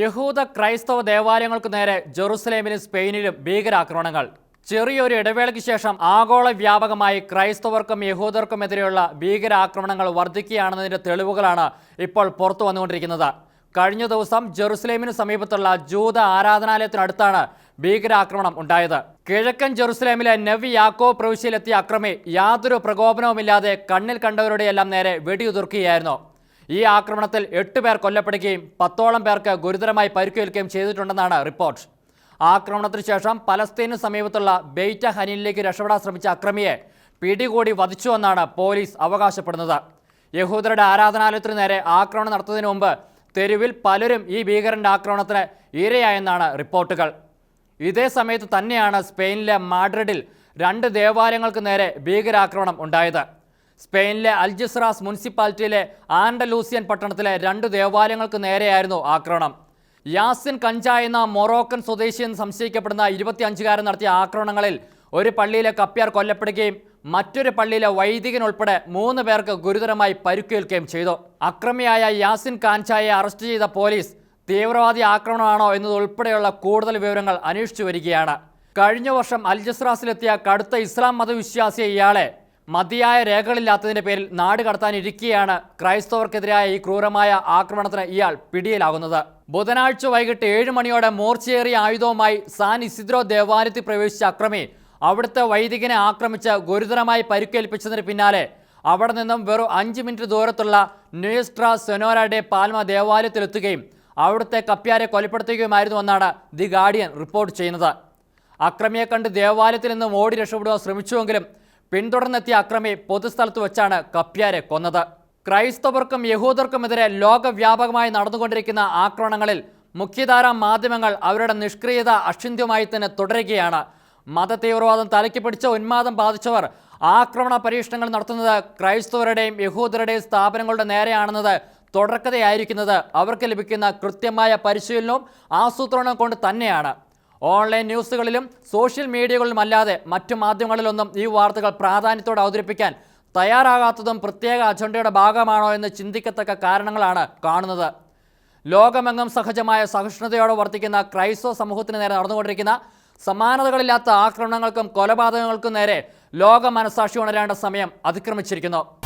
യഹൂദ ക്രൈസ്തവ ദേവാലയങ്ങൾക്ക് നേരെ ജെറുസലേമിലും സ്പെയിനിലും ഭീകരാക്രമണങ്ങൾ. ചെറിയൊരു ഇടവേളയ്ക്ക് ശേഷം ആഗോള വ്യാപകമായി ക്രൈസ്തവർക്കും യഹൂദർക്കുമെതിരെയുള്ള ഭീകരാക്രമണങ്ങൾ വർദ്ധിക്കുകയാണെന്നതിന്റെ തെളിവുകളാണ് ഇപ്പോൾ പുറത്തു വന്നുകൊണ്ടിരിക്കുന്നത്. കഴിഞ്ഞ ദിവസം ജെറുസലേമിന് സമീപത്തുള്ള ജൂത ആരാധനാലയത്തിനടുത്താണ് ഭീകരാക്രമണം ഉണ്ടായത്. കിഴക്കൻ ജെറുസലേമിലെ നവി യാക്കോ പ്രവിശ്യയിലെത്തിയ അക്രമി യാതൊരു പ്രകോപനവുമില്ലാതെ കണ്ണിൽ കണ്ടവരുടെയെല്ലാം നേരെ വെടിയുതിർക്കുകയായിരുന്നു. ഈ ആക്രമണത്തിൽ എട്ട് പേർ കൊല്ലപ്പെടുകയും പത്തോളം പേർക്ക് ഗുരുതരമായി പരിക്കേൽക്കുകയും ചെയ്തിട്ടുണ്ടെന്നാണ് റിപ്പോർട്ട്. ആക്രമണത്തിന് ശേഷം പലസ്തീനു സമീപത്തുള്ള ബെയ്റ്റ ഹനീനിലേക്ക് രക്ഷപ്പെടാൻ ശ്രമിച്ച അക്രമിയെ പിടികൂടി വധിച്ചുവെന്നാണ് പോലീസ് അവകാശപ്പെടുന്നത്. യഹൂദരുടെ ആരാധനാലയത്തിനു നേരെ ആക്രമണം നടത്തുന്നതിന് മുമ്പ് തെരുവിൽ പലരും ഈ ഭീകരന്റെ ആക്രമണത്തിന് ഇരയായെന്നാണ് റിപ്പോർട്ടുകൾ. ഇതേ സമയത്ത് തന്നെയാണ് സ്പെയിനിലെ മാഡ്രിഡിൽ രണ്ട് ദേവാലയങ്ങൾക്ക് നേരെ ഭീകരാക്രമണം ഉണ്ടായത്. സ്പെയിനിലെ അൽജിസ്റാസ് മുനിസിപ്പാലിറ്റിയിലെ ആൻഡലൂസിയൻ പട്ടണത്തിലെ രണ്ട് ദേവാലയങ്ങൾക്ക് നേരെയായിരുന്നു ആക്രമണം. യാസിൻ കഞ്ച എന്ന മൊറോക്കൻ സ്വദേശി എന്ന് സംശയിക്കപ്പെടുന്ന ഇരുപത്തിയഞ്ചുകാരൻ നടത്തിയ ആക്രമണങ്ങളിൽ ഒരു പള്ളിയിലെ കപ്പ്യാർ കൊല്ലപ്പെടുകയും മറ്റൊരു പള്ളിയിലെ വൈദികൻ ഉൾപ്പെടെ മൂന്ന് പേർക്ക് ഗുരുതരമായി പരുക്കേൽക്കുകയും ചെയ്തു. അക്രമിയായ യാസിൻ കാൻചായെ അറസ്റ്റ് ചെയ്ത പോലീസ് തീവ്രവാദി ആക്രമണമാണോ എന്നതുൾപ്പെടെയുള്ള കൂടുതൽ വിവരങ്ങൾ അന്വേഷിച്ചു വരികയാണ്. കഴിഞ്ഞ വർഷം അൽജസ്രാസിലെത്തിയ കടുത്ത ഇസ്ലാം മതവിശ്വാസിയെ ഇയാളെ മതിയായ രേഖകളില്ലാത്തതിന്റെ പേരിൽ നാട് കടത്താനിരിക്കെയാണ് ക്രൈസ്തവർക്കെതിരായ ഈ ക്രൂരമായ ആക്രമണത്തിന് ഇയാൾ പിടിയിലാകുന്നത്. ബുധനാഴ്ച വൈകിട്ട് ഏഴ് മണിയോടെ മോർച്ചയേറിയ ആയുധവുമായി സാൻ ഇസിദ്രോ ദേവാലയത്തിൽ പ്രവേശിച്ച അക്രമി അവിടുത്തെ വൈദികനെ ആക്രമിച്ച് ഗുരുതരമായി പരിക്കേൽപ്പിച്ചതിന് പിന്നാലെ അവിടെ നിന്നും വെറും അഞ്ച് മിനിറ്റ് ദൂരത്തുള്ള ന്യൂസ്ട്ര ഡെ പാൽമ ദേവാലയത്തിലെത്തുകയും അവിടുത്തെ കപ്പ്യാരെ കൊലപ്പെടുത്തുകയുമായിരുന്നുവെന്നാണ് ദി ഗാർഡിയൻ റിപ്പോർട്ട് ചെയ്യുന്നത്. അക്രമിയെ കണ്ട് ദേവാലയത്തിൽ നിന്നും ഓടി രക്ഷപ്പെടുവാൻ ശ്രമിച്ചുവെങ്കിലും പിന്തുടർന്നെത്തിയ അക്രമി പൊതുസ്ഥലത്ത് വെച്ചാണ് കപ്യാരെ കൊന്നത്. ക്രൈസ്തവർക്കും യഹൂദർക്കുമെതിരെ ലോകവ്യാപകമായി നടന്നുകൊണ്ടിരിക്കുന്ന ആക്രമണങ്ങളിൽ മുഖ്യധാരാ മാധ്യമങ്ങൾ അവരുടെ നിഷ്ക്രിയത അക്ഷിന്ത്യമായി തന്നെ തുടരുകയാണ്. മത തീവ്രവാദം തലയ്ക്ക് പിടിച്ച ഉന്മാദം ബാധിച്ചവർ ആക്രമണ പരീക്ഷണങ്ങൾ നടത്തുന്നത് ക്രൈസ്തവരുടെയും യഹൂദരുടെയും സ്ഥാപനങ്ങളുടെ നേരെയാണെന്നത് തുടർക്കഥയായിരിക്കുന്നത് അവർക്ക് ലഭിക്കുന്ന കൃത്യമായ പരിശീലനവും ആസൂത്രണവും കൊണ്ട് തന്നെയാണ്. ഓൺലൈൻ ന്യൂസുകളിലും സോഷ്യൽ മീഡിയകളിലും അല്ലാതെ മറ്റു മാധ്യമങ്ങളിലൊന്നും ഈ വാർത്തകൾ പ്രാധാന്യത്തോടെ അവതരിപ്പിക്കാൻ തയ്യാറാകാത്തതും പ്രത്യേക അജണ്ടയുടെ ഭാഗമാണോ എന്ന് ചിന്തിക്കത്തക്ക കാരണങ്ങളാണ് കാണുന്നത്. ലോകമെങ്ങും സഹജമായ സഹിഷ്ണുതയോടെ വർത്തിക്കുന്ന ക്രൈസ്തവ സമൂഹത്തിന് നേരെ നടന്നുകൊണ്ടിരിക്കുന്ന സമാനതകളില്ലാത്ത ആക്രമണങ്ങൾക്കും കൊലപാതകങ്ങൾക്കും നേരെ ലോക മനസാക്ഷി ഉണരേണ്ട സമയം അതിക്രമിച്ചിരിക്കുന്നു.